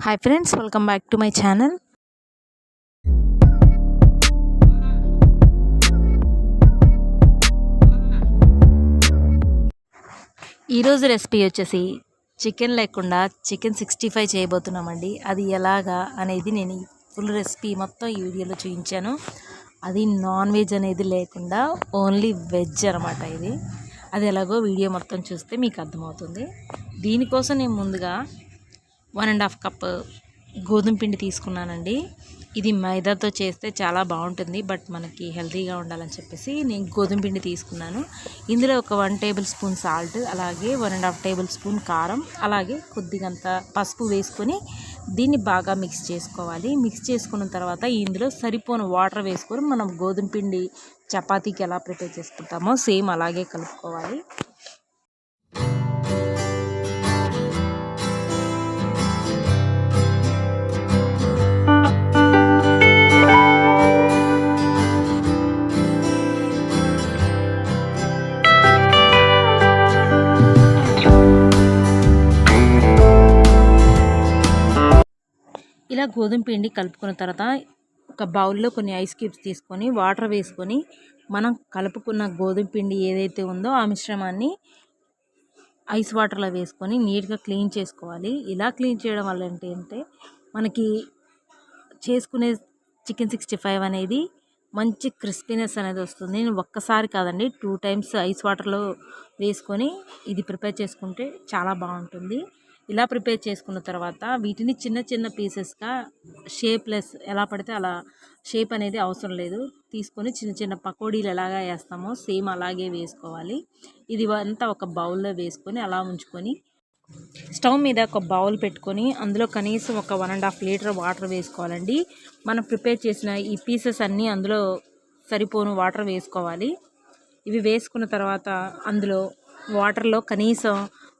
Hi friends welcome back to my channel ఈరోజు recipe వచ్చేసి chicken లేకుండా చికెన్ సిక్స్టీ ఫైవ్ చేయబోతున్నామండి. అది ఎలాగా అనేది నేను ఫుల్ రెసిపీ మొత్తం ఈ వీడియోలో చూపించాను. అది నాన్ వెజ్ అనేది లేకుండా ఓన్లీ వెజ్ అనమాట ఇది. అది ఎలాగో వీడియో మొత్తం చూస్తే మీకు అర్థమవుతుంది. దీనికోసం నేను ముందుగా వన్ అండ్ హాఫ్ కప్ గోధుమ పిండి తీసుకున్నానండి. ఇది మైదాతో చేస్తే చాలా బాగుంటుంది బట్ మనకి హెల్తీగా ఉండాలని చెప్పేసి నేను గోధుమ పిండి తీసుకున్నాను. ఇందులో ఒక వన్ టేబుల్ స్పూన్ సాల్ట్ అలాగే one and half table spoon కారం అలాగే కొద్దిగంత పసుపు వేసుకొని దీన్ని బాగా మిక్స్ చేసుకోవాలి. మిక్స్ చేసుకున్న తర్వాత ఇందులో సరిపోని వాటర్ వేసుకొని మనం గోధుమ పిండి చపాతీకి ఎలా ప్రిపేర్ చేసుకుంటామో సేమ్ అలాగే కలుపుకోవాలి. ఇలా గోధుమ పిండి కలుపుకున్న తర్వాత ఒక బౌల్లో కొన్ని ఐస్ క్యూబ్స్ తీసుకొని వాటర్ వేసుకొని మనం కలుపుకున్న గోధుమ పిండి ఏదైతే ఉందో ఆ మిశ్రమాన్ని ఐస్ వాటర్లో వేసుకొని నీట్గా క్లీన్ చేసుకోవాలి. ఇలా క్లీన్ చేయడం వల్ల ఏంటంటే మనకి చేసుకునే చికెన్ సిక్స్టీ ఫైవ్ అనేది మంచి క్రిస్పీనెస్ అనేది వస్తుంది. నేను ఒక్కసారి కాదండి టూ టైమ్స్ ఐస్ వాటర్లో వేసుకొని ఇది ప్రిపేర్ చేసుకుంటే చాలా బాగుంటుంది. ఇలా ప్రిపేర్ చేసుకున్న తర్వాత వీటిని చిన్న చిన్న పీసెస్గా షేప్లెస్ ఎలా పడితే అలా షేప్ అనేది అవసరం లేదు. తీసుకొని చిన్న చిన్న పకోడీలు ఎలాగా వేస్తామో సేమ్ అలాగే వేసుకోవాలి. ఇది అంతా ఒక బౌల్లో వేసుకొని అలా ఉంచుకొని స్టవ్ మీద ఒక బౌల్ పెట్టుకొని అందులో కనీసం ఒక one and half litre water వేసుకోవాలండి. మనం ప్రిపేర్ చేసిన ఈ పీసెస్ అన్నీ అందులో సరిపోను వాటర్ వేసుకోవాలి. ఇవి వేసుకున్న తర్వాత అందులో వాటర్లో కనీసం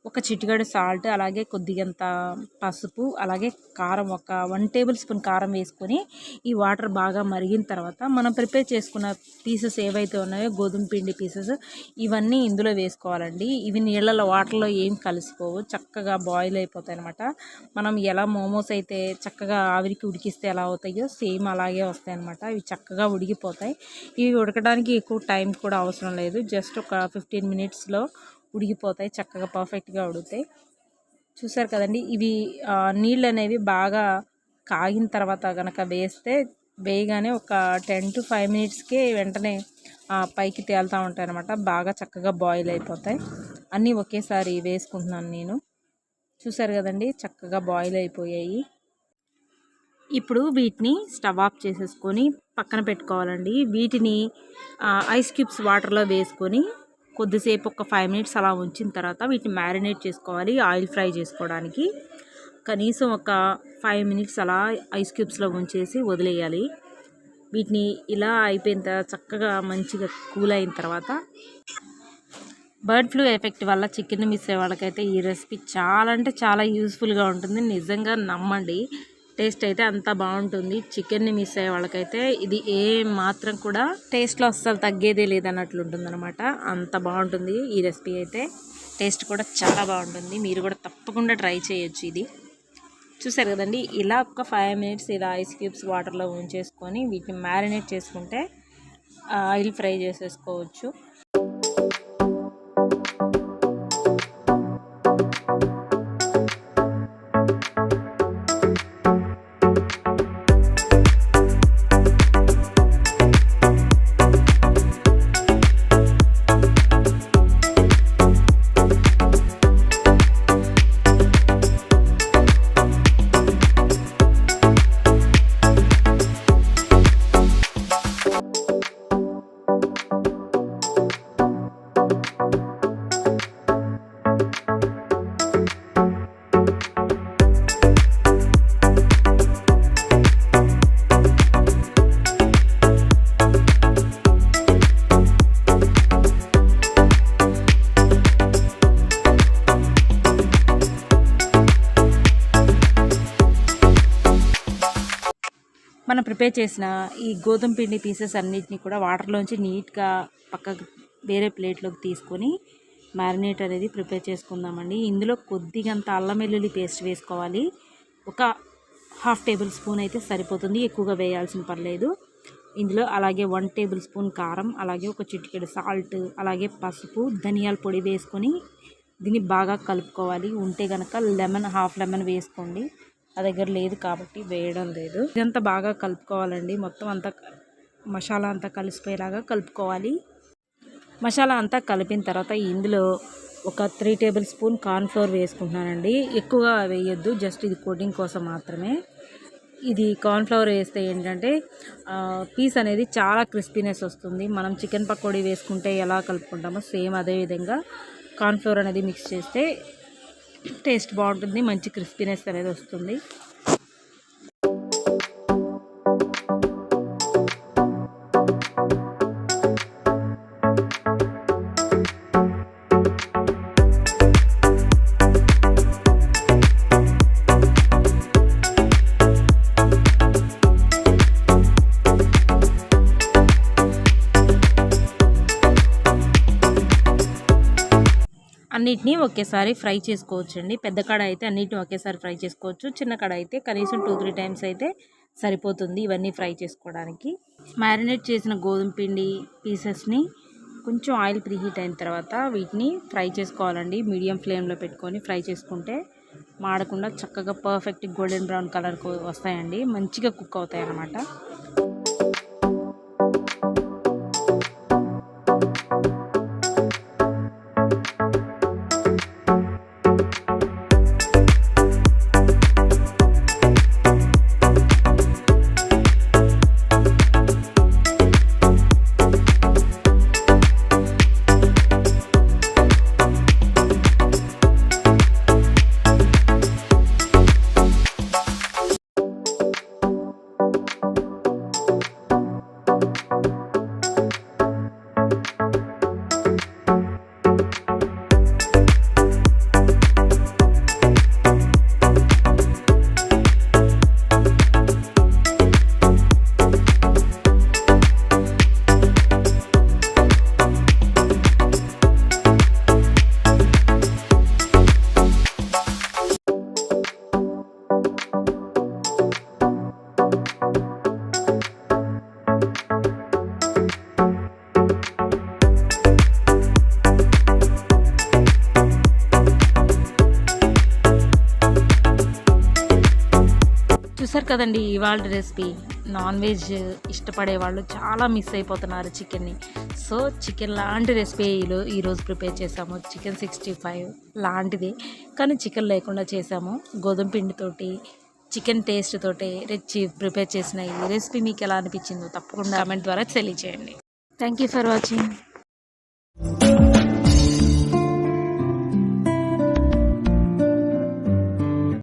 ఒక చిటికెడు సాల్ట్ అలాగే కొద్దిగంత పసుపు అలాగే కారం ఒక వన్ టేబుల్ స్పూన్ కారం వేసుకొని ఈ వాటర్ బాగా మరిగిన తర్వాత మనం ప్రిపేర్ చేసుకున్న పీసెస్ ఏవైతే ఉన్నాయో గోధుమ పిండి పీసెస్ ఇవన్నీ ఇందులో వేసుకోవాలండి. ఇవి నీళ్ళలో వాటర్లో ఏం కలిసిపోవు చక్కగా బాయిల్ అయిపోతాయి అనమాట మనం ఎలా మోమోస్ అయితే చక్కగా ఆవిరికి ఉడికిస్తే ఎలా అవుతాయో సేమ్ అలాగే వస్తాయి అనమాట ఇవి చక్కగా ఉడికిపోతాయి. ఇవి ఉడకడానికి ఎక్కువ టైం కూడా అవసరం లేదు. జస్ట్ ఒక ఫిఫ్టీన్ మినిట్స్లో ఉడికిపోతాయి చక్కగా పర్ఫెక్ట్గా ఉడుతాయి చూసారు కదండి ఇవి నీళ్ళు అనేవి బాగా కాగిన తర్వాత కనుక వేస్తే వేయగానే ఒక టెన్ టు ఫైవ్ మినిట్స్కి వెంటనే పైకి తేలుతూ ఉంటాయి అనమాట బాగా చక్కగా బాయిల్ అయిపోతాయి. అన్నీ ఒకేసారి వేసుకుంటున్నాను నేను. చూసారు కదండి చక్కగా బాయిల్ అయిపోయాయి. ఇప్పుడు వీటిని స్టవ్ ఆఫ్ చేసేసుకొని పక్కన పెట్టుకోవాలండి. వీటిని ఐస్ క్యూబ్స్ వాటర్లో వేసుకొని కొద్దిసేపు ఒక ఫైవ్ మినిట్స్ అలా ఉంచిన తర్వాత వీటిని మ్యారినేట్ చేసుకోవాలి ఆయిల్ ఫ్రై చేసుకోవడానికి. కనీసం ఒక ఫైవ్ మినిట్స్ అలా ఐస్ క్యూబ్స్లో ఉంచేసి వదిలేయాలి. వీటిని ఇలా అయిపోయిన తర్వాత చక్కగా మంచిగా కూల్ అయిన తర్వాత బర్డ్ ఫ్లూ ఎఫెక్ట్ వల్ల చికెన్ మిస్ అయ్యే వాళ్ళకైతే ఈ రెసిపీ చాలా అంటే చాలా యూస్ఫుల్గా ఉంటుంది. నిజంగా నమ్మండి. టేస్ట్ అయితే అంత బాగుంటుంది. చికెన్ని మిస్ అయ్యే వాళ్ళకైతే ఇది ఏ మాత్రం కూడా టేస్ట్లో అస్సలు తగ్గేదే లేదన్నట్లు అనమాట అంత బాగుంటుంది ఈ రెసిపీ అయితే. టేస్ట్ కూడా చాలా బాగుంటుంది. మీరు కూడా తప్పకుండా ట్రై చేయొచ్చు ఇది. చూసారు కదండి ఇలా ఒక ఫైవ్ మినిట్స్ ఇలా ఐస్ క్యూబ్స్ వాటర్లో ఉంచేసుకొని వీటిని మ్యారినేట్ చేసుకుంటే ఆయిల్ ఫ్రై చేసేసుకోవచ్చు. ప్రిపేర్ చేసిన ఈ గోధుమ పిండి పీసెస్ అన్నిటిని కూడా వాటర్లోంచి నీట్గా పక్కకు వేరే ప్లేట్లోకి తీసుకొని మ్యారినేట్ అనేది ప్రిపేర్ చేసుకుందామండి. ఇందులో కొద్దిగంత అల్లం వెల్లుల్లి పేస్ట్ వేసుకోవాలి. ఒక హాఫ్ టేబుల్ స్పూన్ అయితే సరిపోతుంది. ఎక్కువగా వేయాల్సిన పర్లేదు. ఇందులో అలాగే వన్ టేబుల్ స్పూన్ కారం అలాగే ఒక చిటికెడు సాల్ట్ అలాగే పసుపు ధనియాల పొడి వేసుకొని దీన్ని బాగా కలుపుకోవాలి. ఉంటే కనుక లెమన్ హాఫ్ లెమన్ వేసుకోండి. ఆ దగ్గర లేదు కాబట్టి వేయడం లేదు. ఇదంతా బాగా కలుపుకోవాలండి. మొత్తం అంతా మసాలా అంతా కలిసిపోయేలాగా కలుపుకోవాలి. మసాలా అంతా కలిపిన తర్వాత ఇందులో ఒక త్రీ టేబుల్ స్పూన్ కార్న్ఫ్లోర్ వేసుకుంటున్నానండి. ఎక్కువగా వేయొద్దు జస్ట్ ఇది కోటింగ్ కోసం మాత్రమే. ఇది కార్న్ఫ్లవర్ వేస్తే ఏంటంటే పీస్ అనేది చాలా క్రిస్పీనెస్ వస్తుంది. మనం చికెన్ పకోడీ వేసుకుంటే ఎలా కలుపుకుంటామో సేమ్ అదే విధంగా కార్న్ఫ్లవర్ అనేది మిక్స్ చేస్తే టేస్ట్ బాగుంటుంది మంచి క్రిస్పీనెస్ అనేది వస్తుంది. అన్నిటినీ ఒకేసారి ఫ్రై చేసుకోవచ్చండి. పెద్ద కడ అయితే అన్నిటిని ఒకేసారి ఫ్రై చేసుకోవచ్చు. చిన్న కడ అయితే కనీసం టూ త్రీ టైమ్స్ అయితే సరిపోతుంది ఇవన్నీ ఫ్రై చేసుకోవడానికి. మ్యారినేట్ చేసిన గోధుమ పిండి పీసెస్ని కొంచెం ఆయిల్ ప్రీహీట్ అయిన తర్వాత వీటిని ఫ్రై చేసుకోవాలండి. మీడియం ఫ్లేమ్లో పెట్టుకొని ఫ్రై చేసుకుంటే మాడకుండా చక్కగా పర్ఫెక్ట్ గోల్డెన్ బ్రౌన్ కలర్ వస్తాయండి. మంచిగా కుక్ అవుతాయి అన్నమాట చూసారు కదండి ఇవాళ రెసిపీ. నాన్ వెజ్ ఇష్టపడే వాళ్ళు చాలా మిస్ అయిపోతున్నారు చికెన్ని. సో చికెన్ లాంటి రెసిపీ ఈరోజు ప్రిపేర్ చేసాము. చికెన్ సిక్స్టీ ఫైవ్ లాంటిది. కానీ చికెన్ లేకుండా చేసాము. గోధుమ పిండితోటి చికెన్ టేస్ట్ తోటి రెచ్చి ప్రిపేర్ చేసిన ఈ రెసిపీ మీకు ఎలా అనిపించిందో తప్పకుండా కామెంట్ ద్వారా తెలియచేయండి. Thank you for watching